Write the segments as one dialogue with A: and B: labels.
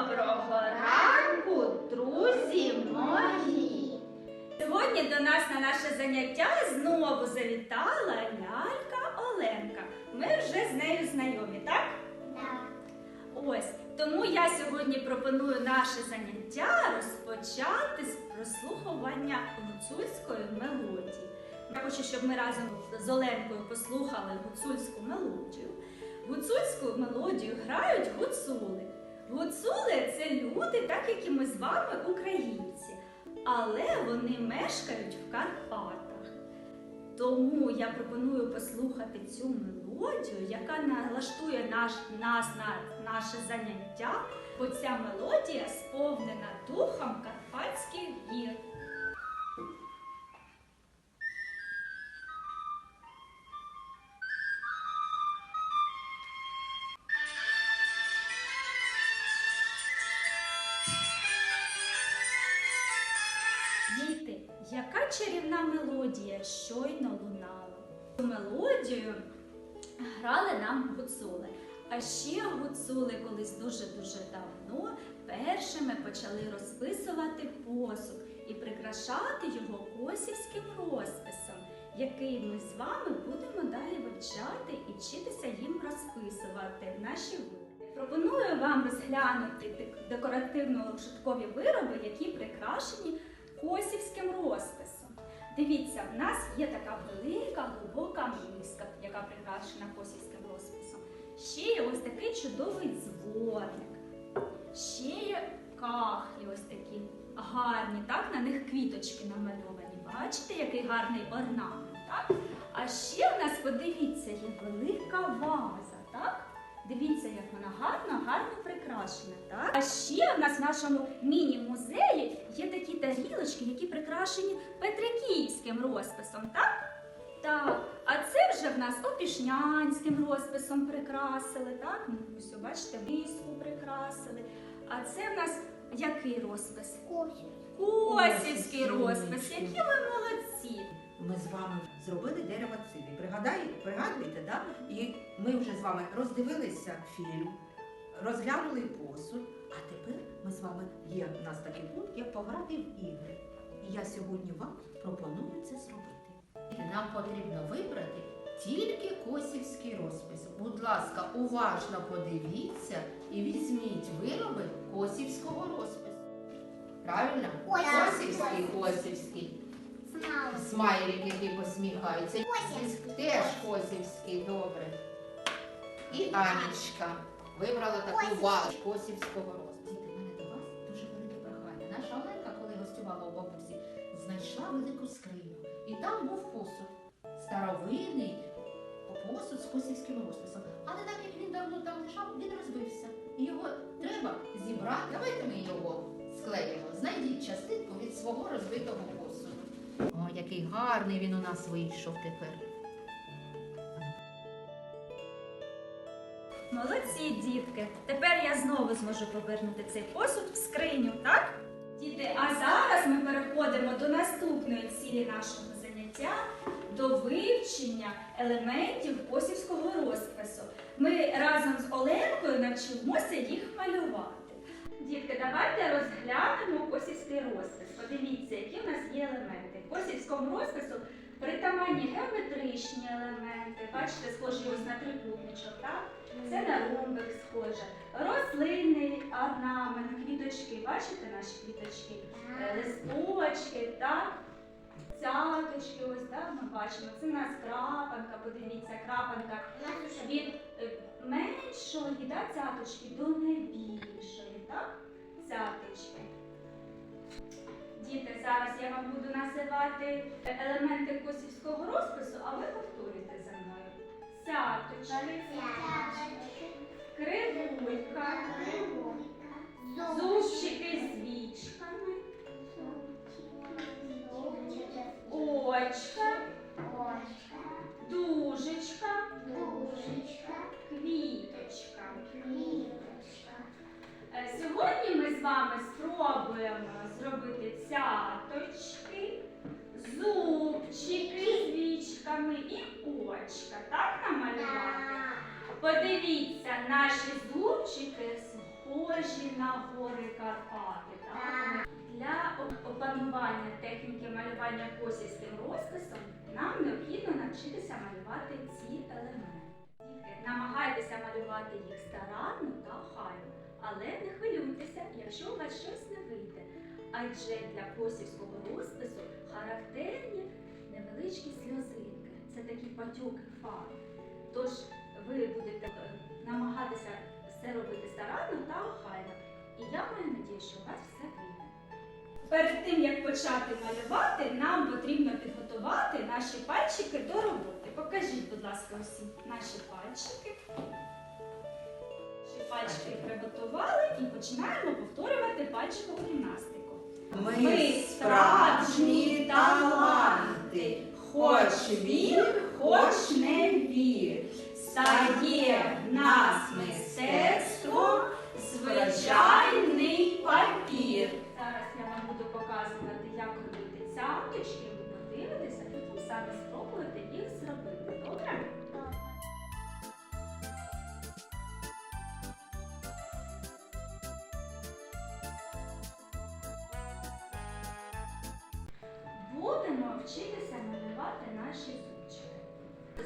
A: Доброго ранку, друзі мої! Сьогодні до нас на наше заняття знову завітала лялька Оленка. Ми вже з нею знайомі, так? Так. Ось, тому я сьогодні пропоную наше заняття розпочати з прослухування гуцульської мелодії. Я хочу, щоб ми разом з Оленкою послухали гуцульську мелодію. Гуцульську мелодію грають гуцули. Гуцули це люди, так як і ми з вами, українці, але вони мешкають в Карпатах. Тому я пропоную послухати цю мелодію, яка налаштує наш, нас на наше заняття, бо ця мелодія сповнена духом Карпатських гір. Яка чарівна мелодія щойно лунала. Цю мелодію грали нам гуцули. А ще гуцули колись дуже-дуже давно першими почали розписувати посуд і прикрашати його косівським розписом, який ми з вами будемо далі вивчати і вчитися їм розписувати в наші вироби. Пропоную вам розглянути декоративно-шуткові вироби, які прикрашені косівським розписом. Дивіться, в нас є така велика глибока миска, яка прикрашена косівським розписом. Ще є ось такий чудовий дзвоник. Ще є кахлі, ось такі гарні, так? На них квіточки намальовані. Бачите, який гарний орнамент, так? А ще в нас, подивіться, є велика ваза, так? Дивіться, як вона гарно, гарно прикрашена. Так? А ще в нас в нашому міні-музеї є такі тарілочки, які прикрашені петриківським розписом, так? Так. А це вже в нас опішнянським розписом прикрасили, так? Ну, Ось, бачите, миску прикрасили. А це в нас який розпис? Косівський розпис. Які ви молодці!
B: Ми з вами зробили дерево циві. Пригадаєте, пригадуєте, да? І ми вже з вами роздивилися фільм, розглянули посуд. А тепер ми з вами є в нас такий пункт, як пограти в ігри. І я сьогодні вам пропоную це зробити.
C: Нам потрібно вибрати тільки косівський розпис. Будь ласка, уважно подивіться і візьміть вироби косівського розпису. Правильно?
D: Косівський,
C: косівський. Смайлик, який посміхається.
D: Косівський.
C: Теж косівський, добре. І Анічка вибрала таку вазу косівського розпису. Діти, в мене до вас дуже велике прохання. Наша Оленка, коли гостювала у бабусі, знайшла велику скриню. І там був посуд. Старовинний посуд з косівським розписом. Але так як він давно там лежав, він розбився. І його треба зібрати. Давайте ми його склеїмо. Знайдіть частинку від свого розбитого посуду. О, який гарний він у нас вийшов тепер.
A: Молодці, дітки! Тепер я знову зможу повернути цей посуд в скриню, так? Діти, а зараз ми переходимо до наступної цілі нашого заняття до вивчення елементів косівського розпису. Ми разом з Оленкою навчимося їх малювати. Дітки, давайте розглянемо косівський розпис. Подивіться, елементи. Розпису притаманні геометричні елементи. Бачите, схожі ось на трикутничок, так? Це на ромбик схоже. Рослинний орнамент, квіточки. Бачите наші квіточки? Е, Листочки, так? Цяточки, ось так ми бачимо. Це у нас крапанка, подивіться, крапанка від е, меншої да, цяточки до найбільшої, так? Цяточки. Діти, зараз я вам буду називати елементи косівського розпису, а ви повторюйте за мною. Цяточки, кривулька, очка. Так намалювати? Подивіться, наші зубчики схожі на гори Карпати. Так? Для опанування техніки малювання косівським розписом нам необхідно навчитися малювати ці елементи. Намагайтеся малювати їх старанно та охайно, але не хвилюйтеся, якщо у вас щось не вийде. Адже для косівського розпису характерні невеличкі сльозинки. Це такі патьоки фарб. Тож ви будете е, намагатися все робити старанно та охайно. І я маю надію, що у вас все вийде. Перед тим як почати малювати, нам потрібно підготувати наші пальчики до роботи. Покажіть, будь ласка, усі наші пальчики. Наші пальчики приготували і починаємо повторювати пальчикову гімнастику.
B: Ми справжні таланти, хоч вір, хоч не вір. Стає в нас мистецтво, звичайний папір.
A: Зараз я вам буду показувати, як робити цяточки. Ви подивитеся, потім самі спробуєте їх зробити. Добре? Будемо вчитися малювати наші зубчики.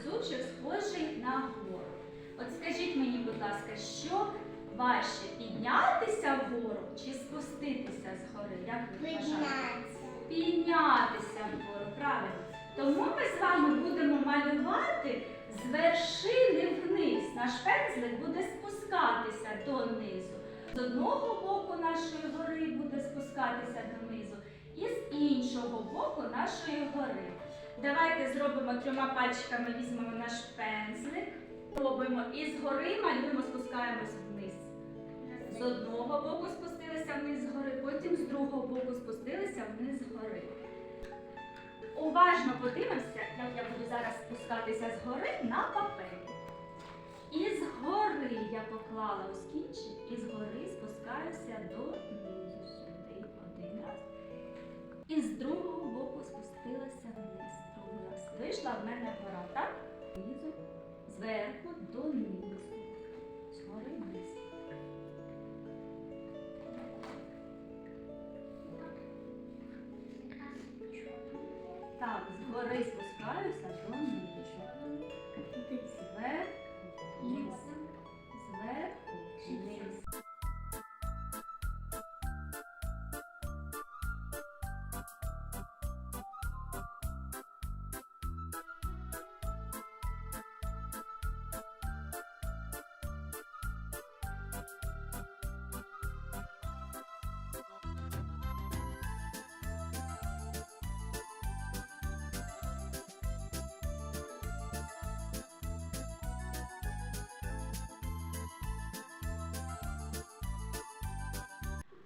A: Зубчик схожий на гору. От скажіть мені, будь ласка, що важче піднятися вгору чи спуститися з гори? Як ви вважаєте? Піднятися вгору, правильно. Тому ми з вами будемо малювати з вершини вниз. Наш пензлик буде спускатися донизу. З одного боку нашої гори буде спускатися донизу, і з іншого боку нашої гори. Давайте зробимо трьома пальчиками, візьмемо наш пензлик, робимо і згори малюємо, спускаємось вниз. З одного боку спустилися вниз з гори, потім з другого боку спустилися вниз з гори. Уважно подивимося, як я буду зараз спускатися з гори на папері. І з гори я поклала ось кінчик, і з гори спускаюся донизу сюди один раз. І з другого Вийшла в мене гора, так? Зверху донизу.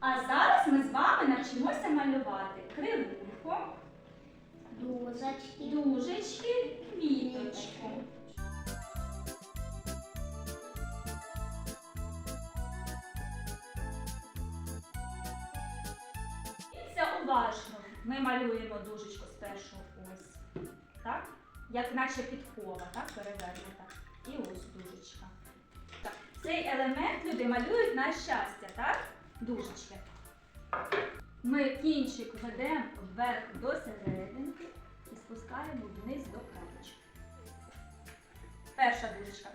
A: А зараз ми з вами навчимося малювати кривульку,
D: Дужечки.
A: дужечки, квіточку. Дивіться уважно. Ми малюємо дужечку спершу ось. Так? Як наче підкова, так? Перевернута. І ось дужечка. Так. Цей елемент люди малюють на щастя, так? Дужечки. Ми кінчик ведемо вверх до серединки і спускаємо вниз до крапочки. Перша дужечка.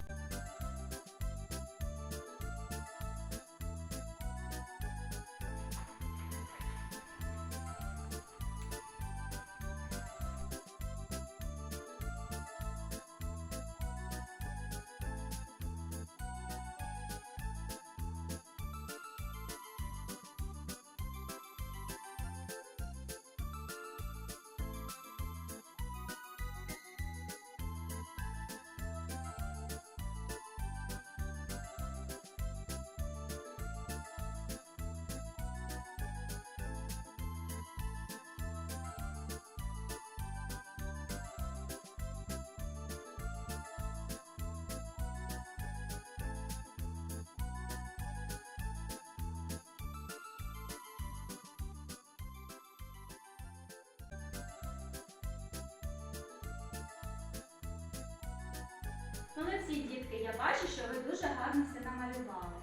A: Молодці, дітки, я бачу, що ви дуже гарно все намалювали.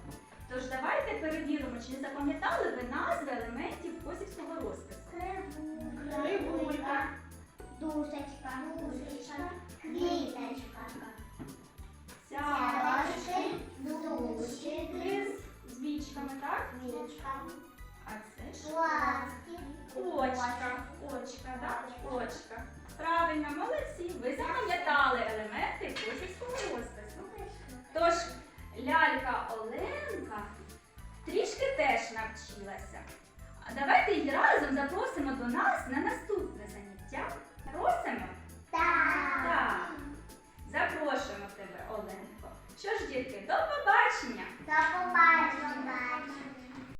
A: Тож давайте перевіримо, чи не запам'ятали ви назви елементів косівського розпису.
D: Рибулька, душечка, душечка, квіточка,
A: Цяшки
D: душечки,
A: з вічками, так?
D: квіточка,
A: А це ж
D: ласки,
A: очка. Очка, так? Очка. Правильно, молодці. Ви запам'ятали елементи косівського разом запросимо до нас на наступне